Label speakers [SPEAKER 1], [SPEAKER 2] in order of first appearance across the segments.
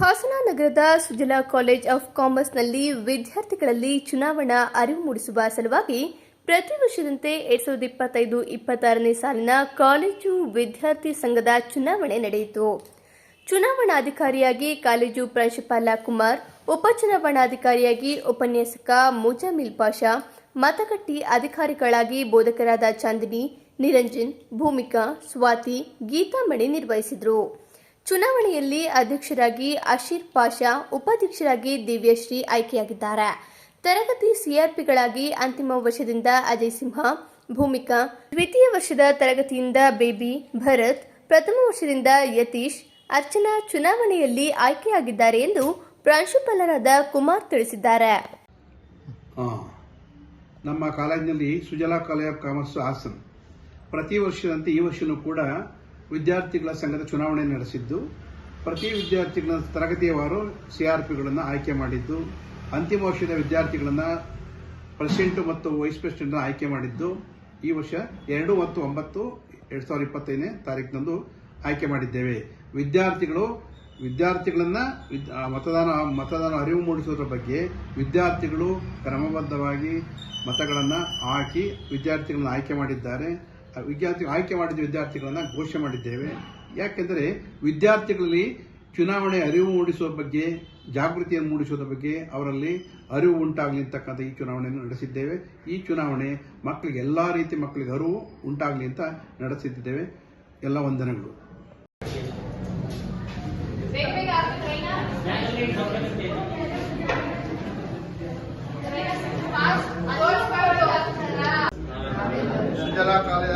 [SPEAKER 1] ನಗರದ Sujala college of ಕಾಮರ್ಸ್ನಲ್ಲಿ ವಿದ್ಯಾರ್ಥಿಗಳಲ್ಲಿ ಚುನಾವಣಾ ಅರಿವು ಮೂಡಿಸುವ ಸಲುವಾಗಿ ಪ್ರತಿ ವರ್ಷದಂತೆ ಎರಡ್ ಸಾವಿರದ ಇಪ್ಪತ್ತೈದು, ಇಪ್ಪತ್ತಾರನೇ ಸಾಲಿನ ಕಾಲೇಜು ವಿದ್ಯಾರ್ಥಿ ಸಂಘದ ಚುನಾವಣೆ ನಡೆಯಿತು. ಚುನಾವಣಾಧಿಕಾರಿಯಾಗಿ ಕಾಲೇಜು ಪ್ರಾಂಶುಪಾಲ ಕುಮಾರ್, ಉಪಚುನಾವಣಾಧಿಕಾರಿಯಾಗಿ ಉಪನ್ಯಾಸಕ ಮುಜಾಮಿಲ್ ಪಾಷಾ, ಮತಗಟ್ಟಿ ಅಧಿಕಾರಿಗಳಾಗಿ ಬೋಧಕರಾದ ಚಾಂದಿನಿ, ನಿರಂಜನ್, ಭೂಮಿಕಾ, ಸ್ವಾತಿ ಗೀತಾಮಣಿ ನಿರ್ವಹಿಸಿದರು. ಚುನಾವಣೆಯಲ್ಲಿ ಅಧ್ಯಕ್ಷರಾಗಿ ಅಶೀರ್ ಪಾಷಾ, ಉಪಾಧ್ಯಕ್ಷರಾಗಿ ದಿವ್ಯಶ್ರೀ ಆಯ್ಕೆಯಾಗಿದ್ದಾರೆ. ತರಗತಿ ಸಿಆರ್ಪಿಗಳಾಗಿ ಅಂತಿಮ ವರ್ಷದಿಂದ ಅಜಯ್ ಸಿಂಹ, ಭೂಮಿಕಾ, ದ್ವಿತೀಯ ವರ್ಷದ ತರಗತಿಯಿಂದ ಬೇಬಿ, ಭರತ್, ಪ್ರಥಮ ವರ್ಷದಿಂದ ಯತೀಶ್, ಅರ್ಚನಾ ಚುನಾವಣೆಯಲ್ಲಿ ಆಯ್ಕೆಯಾಗಿದ್ದಾರೆ ಎಂದು ಪ್ರಾಂಶುಪಾಲರಾದ ಕುಮಾರ್ ತಿಳಿಸಿದ್ದಾರೆ.
[SPEAKER 2] ನಮ್ಮ ಕಾಲೇಜಿನಲ್ಲಿ Sujala college of commerce Hassan. ಪ್ರತಿ ವರ್ಷದಂತೆ ಈ ವರ್ಷನೂ ಕೂಡ ವಿದ್ಯಾರ್ಥಿಗಳ ಸಂಘದ ಚುನಾವಣೆ ನಡೆಸಿದ್ದು, ಪ್ರತಿ ವಿದ್ಯಾರ್ಥಿಗಳ ತರಗತಿಯವರು ಸಿಆರ್ಪಿಗಳನ್ನು ಆಯ್ಕೆ ಮಾಡಿದ್ದು, ಅಂತಿಮ ವರ್ಷದ ವಿದ್ಯಾರ್ಥಿಗಳನ್ನು ಪ್ರೆಸಿಡೆಂಟ್ ಮತ್ತು ವೈಸ್ ಪ್ರೆಸಿಡೆಂಟ್ ಆಯ್ಕೆ ಮಾಡಿದ್ದು, ಈ ವರ್ಷ ಎರಡು ಮತ್ತು ಒಂಬತ್ತು ಎರಡು ಸಾವಿರದ ಇಪ್ಪತ್ತೈದನೇ ತಾರೀಕಿನಂದು ಆಯ್ಕೆ ಮಾಡಿದ್ದೇವೆ. ವಿದ್ಯಾರ್ಥಿಗಳು, ವಿದ್ಯಾರ್ಥಿಗಳನ್ನು ವಿದ್- ಮತದಾನ ಮತದಾನ ಅರಿವು ಮೂಡಿಸುವುದರ ಬಗ್ಗೆ ವಿದ್ಯಾರ್ಥಿಗಳು ಕ್ರಮಬದ್ಧವಾಗಿ ಮತಗಳನ್ನು ಹಾಕಿ ವಿದ್ಯಾರ್ಥಿಗಳನ್ನು ಆಯ್ಕೆ ಮಾಡಿದ್ದಾರೆ. ವಿದ್ಯಾರ್ಥಿ ಆಯ್ಕೆ ಮಾಡಿದ ವಿದ್ಯಾರ್ಥಿಗಳನ್ನು ಘೋಷಣೆ ಮಾಡಿದ್ದೇವೆ. ಯಾಕೆಂದರೆ ವಿದ್ಯಾರ್ಥಿಗಳಲ್ಲಿ ಚುನಾವಣೆ ಅರಿವು ಮೂಡಿಸುವ ಬಗ್ಗೆ, ಜಾಗೃತಿಯನ್ನು ಮೂಡಿಸುವುದರ ಬಗ್ಗೆ ಅವರಲ್ಲಿ ಅರಿವು ಉಂಟಾಗಲಿ ಅಂತಕ್ಕಂಥ ಈ ಚುನಾವಣೆಯನ್ನು ನಡೆಸಿದ್ದೇವೆ. ಈ ಚುನಾವಣೆ ಮಕ್ಕಳಿಗೆ ಎಲ್ಲ ರೀತಿ ಮಕ್ಕಳಿಗೆ ಅರಿವು ಉಂಟಾಗಲಿ ಅಂತ ನಡೆಸಿದ್ದೇವೆ. ಎಲ್ಲ ವಂದನೆಗಳು ಸುಜಲಾ ಕಾಲೇಜ್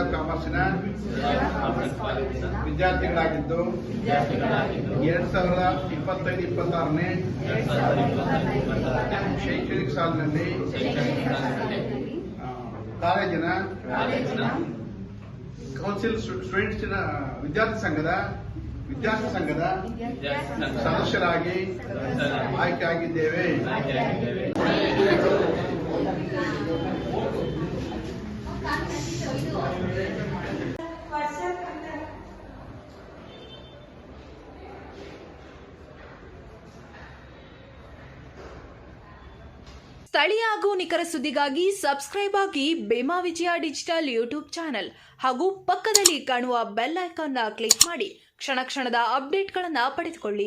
[SPEAKER 2] ಕಾಮರ್ಸಿನ ವಿದ್ಯಾರ್ಥಿಗಳಾಗಿದ್ದು ಎರಡ್ ಸಾವಿರದ ಇಪ್ಪತ್ತೈದು ಇಪ್ಪತ್ತಾರನೇ ಶೈಕ್ಷಣಿಕ ಸಾಲಿನಲ್ಲಿ ಕಾಲೇಜಿನ ಕೌನ್ಸಿಲ್ ಸ್ಟೂಡೆಂಟ್ಸ್ ವಿದ್ಯಾರ್ಥಿ ಸಂಘದ ವಿದ್ಯಾರ್ಥಿ ಸಂಘದ ಸದಸ್ಯರಾಗಿ ಆಯ್ಕೆ ಆಗಿದ್ದೇವೆ
[SPEAKER 3] ಸ್ಥಳೀಯ ಹಾಗೂ ನಿಖರ ಸುದ್ದಿಗಾಗಿ ಸಬ್ಸ್ಕ್ರೈಬ್ ಆಗಿ ಬೇಮಾ ವಿಜಯ ಡಿಜಿಟಲ್ ಯೂಟ್ಯೂಬ್ ಚಾನೆಲ್ ಹಾಗೂ ಪಕ್ಕದಲ್ಲಿ ಕಾಣುವ ಬೆಲ್ ಐಕಾನ್ ಕ್ಲಿಕ್ ಮಾಡಿ ಕ್ಷಣ ಕ್ಷಣದ ಅಪ್ಡೇಟ್ಗಳನ್ನು ಪಡೆದುಕೊಳ್ಳಿ.